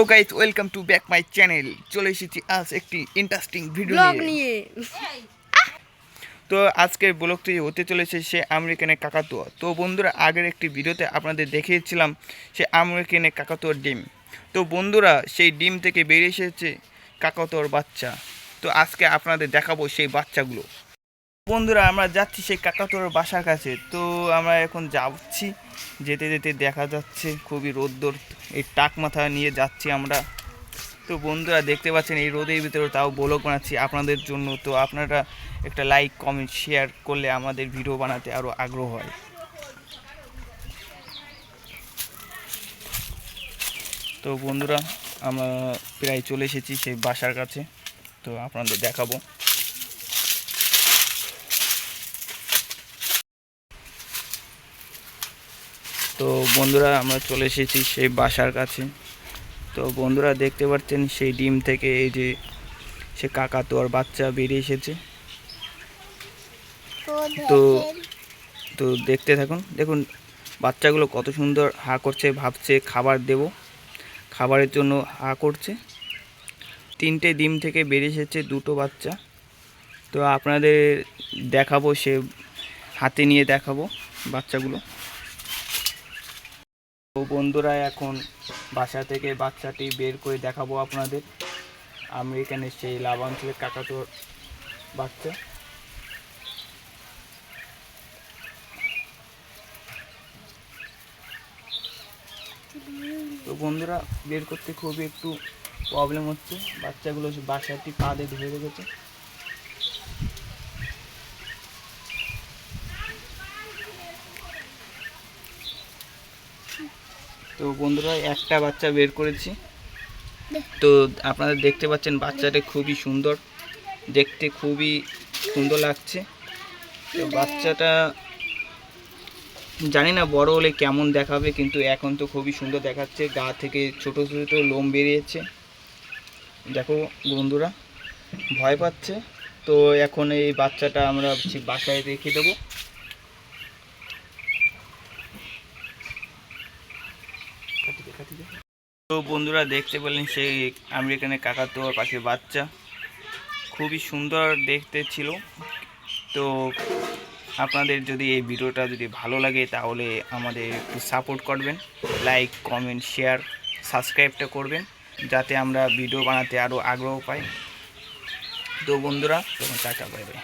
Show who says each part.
Speaker 1: Hello guys welcome to back my channel চলে এসেছি আজ একটি ইন্টারেস্টিং ভিডিও নিয়ে। তো আজকের ব্লগটি হতে চলেছে সে আমেরিকানের কাকাতুয়া। তো বন্ধুরা আগের একটি ভিডিওতে আপনাদের দেখিয়েছিলাম সে আমেরিকানের কাকাতুয়ার ডিম। তো বন্ধুরা সেই ডিম থেকে বেরিয়ে এসেছে কাকাতুয়ার বাচ্চা। তো আজকে আপনাদের দেখাবো সেই বাচ্চাগুলো। বন্ধুরা আমরা যাচ্ছি সেই কাকাতুয়ার বাসার কাছে। তো আমরা এখন যাচ্ছি যেতে যেতে দেখা যাচ্ছে খুবই রোদ্দুর। এই টাক মাথা নিয়ে যাচ্ছি আমরা। তো বন্ধুরা দেখতে পাচ্ছেন এই রোদের ভিতরে তাও ব্লগ বানাচ্ছি আপনাদের জন্য। তো আপনারা একটা লাইক কমেন্ট শেয়ার করলে আমাদের ভিডিও বানাতে আরও আগ্রহ হয়। তো বন্ধুরা আমরা প্রায় চলে এসেছি সেই বাসার কাছে। তো আপনাদের দেখাবো। তো বন্ধুরা আমরা চলে এসেছি সেই বাসার কাছে। তো বন্ধুরা দেখতে পাচ্ছেন সেই ডিম থেকে এই যে সে কাকাতুয়ার বাচ্চা বেরিয়ে এসেছে। তো তো দেখতে থাকুন। দেখুন বাচ্চাগুলো কত সুন্দর হা করছে ভাবছে খাবার দেব। খাবারের জন্য হা করছে। তিনটে ডিম থেকে বেরিয়ে এসেছে দুটো বাচ্চা। তো আপনাদের দেখাবো সে হাতে নিয়ে দেখাবো বাচ্চাগুলো। তো বন্ধুরা, এখন বাসা থেকে বাচ্চাটি বের করে দেখাবো আপনাদের। আমি এখানে সেই লাভাঞ্চলের কাকাতুয়ার বাচ্চা। তো বন্ধুরা, বের করতে খুবই একটু প্রবলেম হচ্ছে। বাচ্চাগুলো বাসাটি পা দিয়ে ধরে রেখেছে। তো বন্ধুরা একটা বাচ্চা বের করেছি। তো আপনারা দেখতে পাচ্ছেন বাচ্চাটা খুবই সুন্দর। দেখতে খুবই সুন্দর লাগছে। তো বাচ্চাটা জানি না বড় হলে কেমন দেখাবে কিন্তু এখন তো খুবই সুন্দর দেখাচ্ছে। গা থেকে ছোট ছোট লোম বেরিয়েছে। দেখো বন্ধুরা ভয় পাচ্ছে। তো এখন এই বাচ্চাটা আমরা বাসায় রেখে দেবো। তো বন্ধুরা দেখতে পেলেন সেই আমেরিকানের কাকাতুয়া পাখির বাচ্চা। খুবই সুন্দর দেখতে ছিল। তো আপনাদের যদি এই ভিডিওটা যদি ভালো লাগে তাহলে আমাদের একটু সাপোর্ট করবেন। লাইক, কমেন্ট, শেয়ার, সাবস্ক্রাইবটা করবেন যাতে আমরা ভিডিও বানাতে আরও আগ্রহ পাই। তো বন্ধুরা টাটা, বাই বাই।